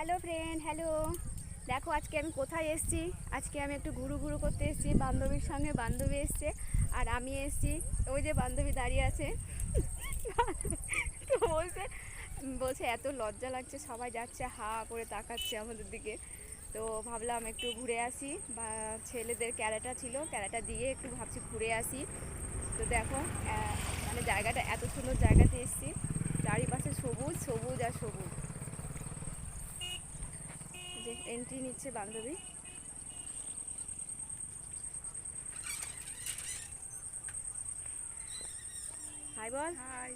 Hello friend hello. দেখো, আজকে আমি কোথায় এসেছি? আজকে আমি একটু ঘুরু ঘুরু করতে এসেছি, বান্ধবীর সঙ্গে বান্ধবী এসছে, আর আমি এসেছি, ওই যে বান্ধবী দাঁড়িয়ে আছে। তো বলছে বলছে, এত লজ্জা লাগছে, সবাই যাচ্ছে, হা করে তাকাচ্ছে আমাদের দিকে। তো ভাবলাম একটু ঘুরে আসি, বা ছেলেদের ক্যারাটা ছিল, ক্যারাটা দিয়ে একটু ভাবছি ঘুরে আসি। তো দেখো মানে জায়গাটা, এত সুন্দর জায়গাতে এসেছি, চারিপাশে সবুজ সবুজ আর সবুজ। যে এন্ট্রি নিচ্ছে বান্ধবী। হাই বল। হাই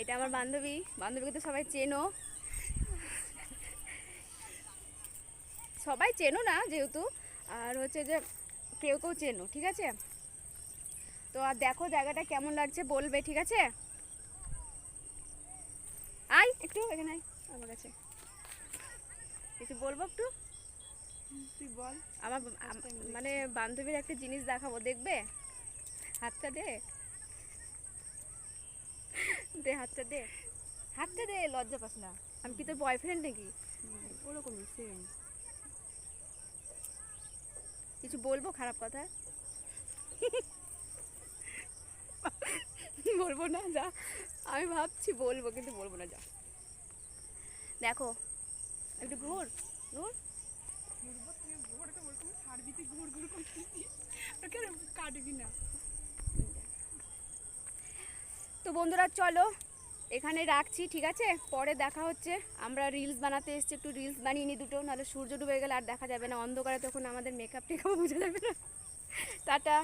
এটা আমার বান্ধবী। বান্ধবীকে তো সবাই চেনো। সবাই চেনো না যেহেতু। আর হচ্ছে যে কেউ কেউ চেনো ঠিক আছে? তো আর দেখো জায়গাটা কেমন লাগছে বলবে ঠিক আছে? আয় একটু এখানে আয় আমার কাছে কিছু। বলব একটু? তুই বল আমার মানে বান্ধবীর একটা জিনিস দেখাবো দেখবে? হাতটা দে। দে হাতটা দে। হাতটা দে লজ্জা পাস না। আমি কি তোর বয়ফ্রেন্ড নাকি? ওরকমই সেম কিছু বলব খারাপ কথা? বলব না যা। আমি ভাবছি বলব কিন্তু বলব না যা। দেখো একটু ঘুর। তো বন্ধুরা, চলো, এখানে রাখছি, ঠিক আছে? পরে দেখা হচ্ছে। আমরা রিলস বানাতে এসেছি, একটু রিলস বানিয়ে নিই দুটো, নাহলে সূর্য ডুবে গেলে আর দেখা যাবে না। অন্ধকারে তখন আমাদের মেকআপ টেকআপ বোঝা যাবে না। টাটা।